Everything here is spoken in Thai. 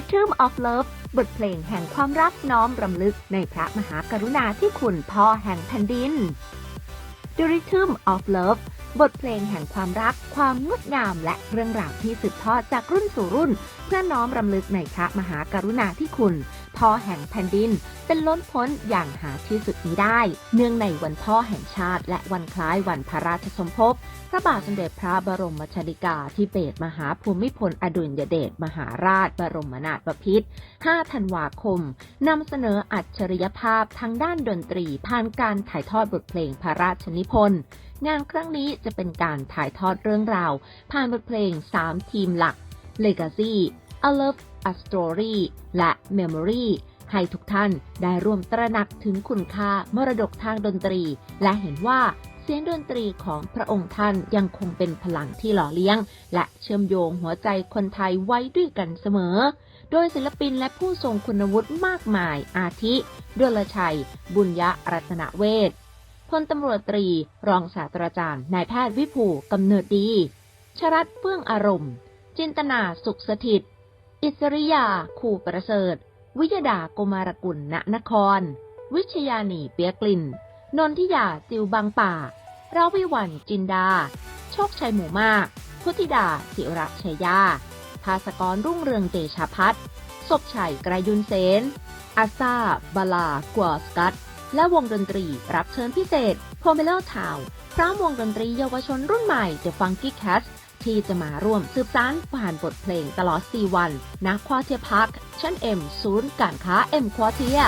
Rhythm of Love บทเพลงแห่งความรักน้อมรำลึกในพระมหากรุณาธิคุณพ่อแห่งแผ่นดิน The Rhythm of Love บทเพลงแห่งความรัก ความงดงาม และเรื่องราวที่สืบทอดจากรุ่นสู่รุ่น เพื่อน้อมรำลึกในพระมหากรุณาธิคุณ พ่อแห่งแผ่นดิน เป็นล้นพ้นอย่างหาที่สุดมิได้ เนื่องในวันพ่อแห่งชาติ และวันคล้ายวันพระราชสมภพพระบาทสมเด็จพระบรมชนกาธิเบศรมหาภูมิพลอดุลยเดชมหาราชบรมนาถบพิตร 5 ธันวาคม นำเสนออัจฉริยภาพทางด้านดนตรีผ่านการถ่ายทอดบทเพลงพระราชนิพนธ์งานครั้งนี้จะเป็นการถ่ายทอดเรื่องราว ผ่านบทเพลง 3 ทีมหลัก Legacy A Love A Story และ Memory ให้ทุกท่านได้ร่วมตระหนักถึงคุณค่ามรดกทางดนตรี และเห็นว่าเสียงดนตรีของพระองค์ท่านยังคงเป็นพลังที่หล่อเลี้ยง และเชื่อมโยงหัวใจคนไทยไว้ด้วยกันเสมอ โดยศิลปินและผู้ทรงคุณวุฒิมากมายอาทิดลชัย บุญยรัตนเวทพลตำรวจตรี รองศาสตราจารย์นายแพทย์วิภูกำเนิดดี ชรัตเฟื่องอารมณ์ จินตนาสุขสถิต อิสริยา คู่ประเสริฐ วิยดาโกมารกุลณนคร วิชยานีเปียกลิ่น นนทิยาจิวบางป่า ราวิวันจินดา โชคชัยหมู่มาก พุทธิดาศิระชัยยา ภาสกรรุ่งเรืองเดชาพัฒน์ศพชัยไกรยุนเซนอาซาบาลา กัวสกัต และวงดนตรีรับเชิญพิเศษโพเมโลทาวพร้อมวงดนตรีเยาวชนรุ่นใหม่ The Funky Cats ที่จะมาร่วมสืบสานผ่านบทเพลงตลอด 4 วันณควอเทียพาร์คชั้น M ศูนย์การค้า M ควอเทีย